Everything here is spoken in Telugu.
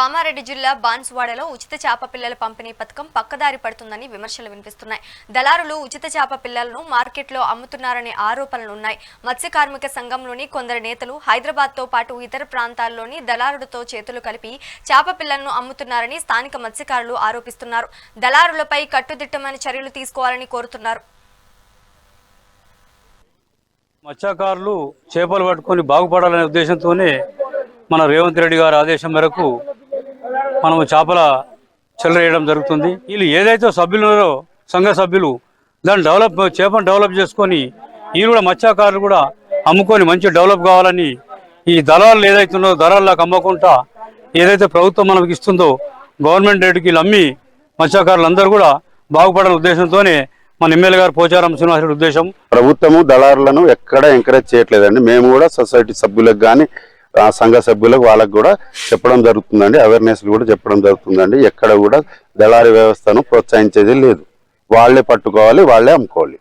కామారెడ్డి జిల్లా బాన్సువాడలో ఉచిత చేప పిల్లల పంపిణీ పథకం పక్కదారి పడుతుందని విమర్శలు వినిపిస్తున్నాయి. దళారులు ఉచిత చేప పిల్లలను మార్కెట్లో అమ్ముతున్నారనే ఆరోపణలు ఉన్నాయి. మత్స్య కార్మిక సంఘంలోని కొందరు నేతలు హైదరాబాద్తో పాటు ఇతర ప్రాంతాల్లోని దళారులతో చేతులు కలిపి చేప పిల్లలను అమ్ముతున్నారని స్థానిక మత్స్యకారులు ఆరోపిస్తున్నారు. దళారులపై కట్టుదిట్టమైన చర్యలు తీసుకోవాలని కోరుతున్నారు. మత్స్యకారులు చేపలు పట్టుకొని బాగుపడాలనే ఉద్దేశంతోనే మన రేవంత్ రెడ్డి గారి ఆదేశం మేరకు మనము చేపల చెల్లరేయడం జరుగుతుంది. వీళ్ళు ఏదైతే సభ్యులు ఉన్నారో సంఘ సభ్యులు దాన్ని డెవలప్ చేపను డెవలప్ చేసుకొని వీళ్ళు కూడా మత్స్యకారులు కూడా అమ్ముకొని మంచి డెవలప్ కావాలని ఈ దళాలు ఏదైతే ఉన్నదో దళాలకు అమ్మకుండా ఏదైతే ప్రభుత్వం మనకి ఇస్తుందో గవర్నమెంట్ రేటుకి అమ్మి మత్స్యకారులందరూ కూడా బాగుపడాలనే ఉద్దేశంతోనే మన ఎమ్మెల్యే గారు పోచారం శ్రీనివాసరెడ్డి ఉద్దేశం. ప్రభుత్వము దళారులను ఎక్కడ ఎంకరేజ్ చేయట్లేదండి. మేము కూడా సొసైటీ సభ్యులకు కానీ సంఘ సభ్యులకు వాళ్ళకు కూడా చెప్పడం జరుగుతుందండి. అవేర్నెస్ కూడా చెప్పడం జరుగుతుందండి. ఎక్కడ కూడా దళారీ వ్యవస్థను ప్రోత్సహించేది లేదు. వాళ్ళే పట్టుకోవాలి వాళ్ళే అమ్ముకోవాలి.